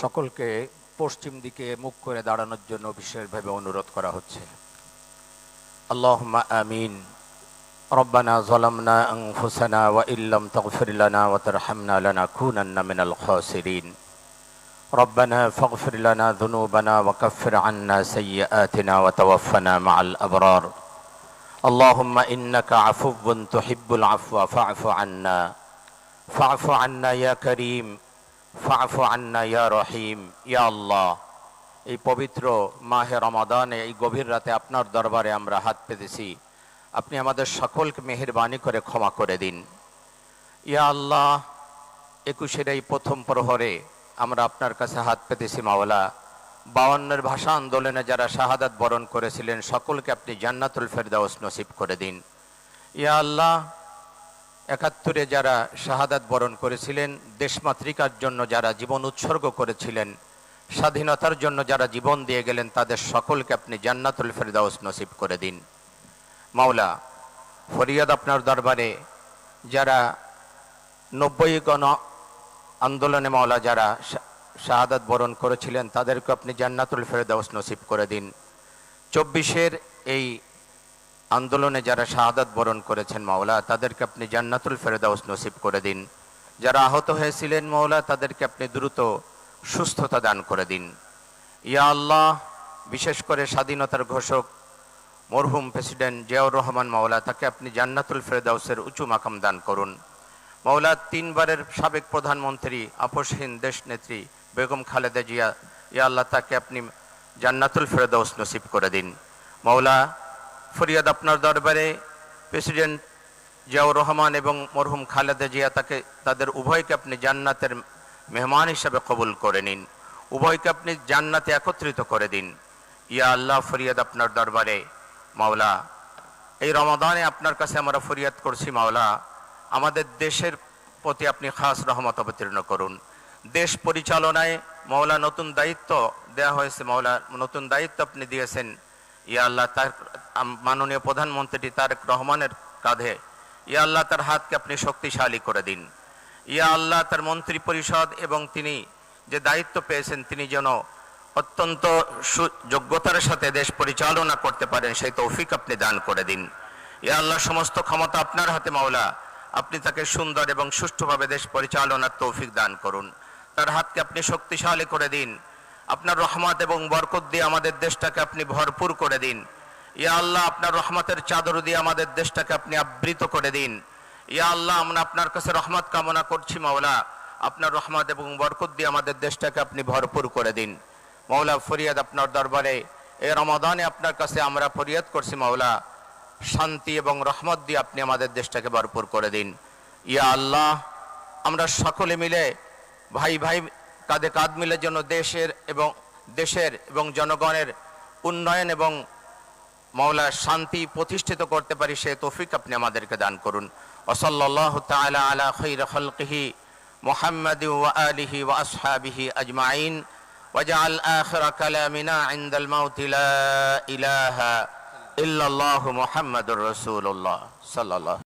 সকলকে পশ্চিম দিকে মুখ করে দাঁড়ানোর জন্য বিশেষভাবে অনুরোধ করা হচ্ছে আল্লাহুম্মা আমিন ربنا ظلمنا أنفسنا وإن لم تغفر لنا وترحمنا لنكونن من الخاسرين ربنا فاغفر لنا ذنوبنا وكفر عنا سيئاتنا وتوفنا مع الأبرار اللهم إنك عفو تحب العفو فاعف عنا فاعف عنا يا كريم ফাফু আন্না ইয়া রহিম, ইয়া আল্লাহ। এই পবিত্র মাহে রমাদানে, এই গভীর রাতে আপনার দরবারে আমরা হাত পেতেছি। আপনি আমাদের সকলকে মেহরবানি করে ক্ষমা করে দিন। ইয়া আল্লাহ, একুশের এই প্রথম প্রহরে আমরা আপনার কাছে হাত পেতেছি, মাওলা। বাউন্নের ভাষা আন্দোলনে যারা শাহাদাত বরণ করেছিলেন, সকলকে আপনি জান্নাতুল ফেরদাউস নসিব করে দিন। ইয়া আল্লাহ একাত্তরে যারা শাহাদাত বরণ করেছিলেন, দেশমাতৃকার জন্য যারা জীবন উৎসর্গ করেছিলেন, স্বাধীনতার জন্য যারা জীবন দিয়ে গেলেন, তাদের সকলকে আপনি জান্নাতুল ফেরদাউস নসিব করে দিন। মাওলা, ফরিয়াদ আপনার দরবারে, যারা নব্বই গণ আন্দোলনে মাওলা যারা শাহাদাত বরণ করেছিলেন, তাদেরকে আপনি জান্নাতুল ফেরদাউস নসিব করে দিন। চব্বিশের এই আন্দোলনে যারা শাহাদাত বরণ করেছেন মাওলা, তাদেরকে আপনি জান্নাতুল ফেরদাউস নসিব করে দিন। যারা আহত হয়েছিলেন মাওলা, তাদেরকে আপনি দ্রুত সুস্থতা দান করে দিন। ইয়া আল্লাহ, বিশেষ করে স্বাধীনতার ঘোষক, মরহুম প্রেসিডেন্ট জিয়াউর রহমান মাওলা, তাকে আপনি জান্নাতুল ফেরদাউসের উঁচু মাকাম দান করুন। মাওলা, তিনবারের সাবেক প্রধানমন্ত্রী আপসহীন দেশ নেত্রী বেগম খালেদা জিয়া, ইয়া আল্লাহ, তাকে আপনি জান্নাতুল ফেরদাউস নসিব করে দিন। মাওলা ফরিয়াদ আপনার দরবারে প্রেসিডেন্ট জিয়াউর রহমান এবং মরহুম খালেদা জিয়া তাকে, তাদের উভয়কে আপনি জান্নাতের মেহমান হিসাবে কবুল করে নিন। উভয়কে আপনি জান্নাতে একত্রিত করে দিন। ইয়া আল্লাহ, ফরিয়াদ আপনার দরবারে। মাওলা, এই রমাদানে আপনার কাছে আমরা ফরিয়াদ করছি, মাওলা। আমাদের দেশের প্রতি আপনি খাস রহমত অবতীর্ণ করুন। দেশ পরিচালনায় মাওলা নতুন দায়িত্ব দেয়া হয়েছে, মাওলা। নতুন দায়িত্ব আপনি দিয়েছেন। ইয়া আল্লাহ তার মাননীয় প্রধানমন্ত্রী তারেক রহমানের কাঁধে, ইয়া আল্লাহ তার হাতকে আপনি শক্তিশালী করে দিন। ইয়া আল্লাহ তার মন্ত্রী পরিষদ এবং তিনি যে দায়িত্ব পেয়েছেন, তিনি যেন অত্যন্ত যোগ্যতার সাথে দেশ পরিচালনা করতে পারেন, সেই তৌফিক আপনি দান করে দিন। ইয়া আল্লাহ, সমস্ত ক্ষমতা আপনার হাতে মাওলা। আপনি তাকে সুন্দর এবং সুষ্ঠুভাবে দেশ পরিচালনার তৌফিক দান করুন। তার হাতকে আপনি শক্তিশালী করে দিন। আপনার রহমত এবং বরকত দিয়ে আমাদের দেশটাকে আপনি ভরপুর করে দিন। ইয়া আল্লাহ, আপনার রহমতের চাদর দিয়ে আমাদের দেশটাকে আপনি আবৃত করে দিন। ইয়া আল্লাহ, আমরা আপনার কাছে রহমত কামনা করছি, মাওলা। আপনার রহমত এবং বরকত দিয়ে আমাদের দেশটাকে আপনি ভরপুর করে দিন। মাওলা, ফরিয়াদ আপনার দরবারে। এই রমাদানে আপনার কাছে আমরা ফরিয়াদ করছি, মাওলা। শান্তি এবং রহমত দিয়ে আপনি আমাদের দেশটাকে ভরপুর করে দিন। ইয়া আল্লাহ, আমরা সকলে মিলে ভাই ভাই কাঁধে কাঁধ মিলে যেন দেশের এবং দেশের এবং জনগণের উন্নয়ন এবং মৌলা শান্তি প্রতিষ্ঠিত করতে পারি, সে তৌফিক আপনি আমাদেরকে দান করুন। ওসল্লাহ তাআলা আলা খৈর খলকিহি ওয়া ওয়া আসহাবিহি আজমাইন। ওয়াজআল আখির কালামিনা ইনদাল মাউতি লা ইলাহা ইল্লাল্লাহু মুহাম্মাদুর রাসূলুল্লাহ সাল্লাল্লাহু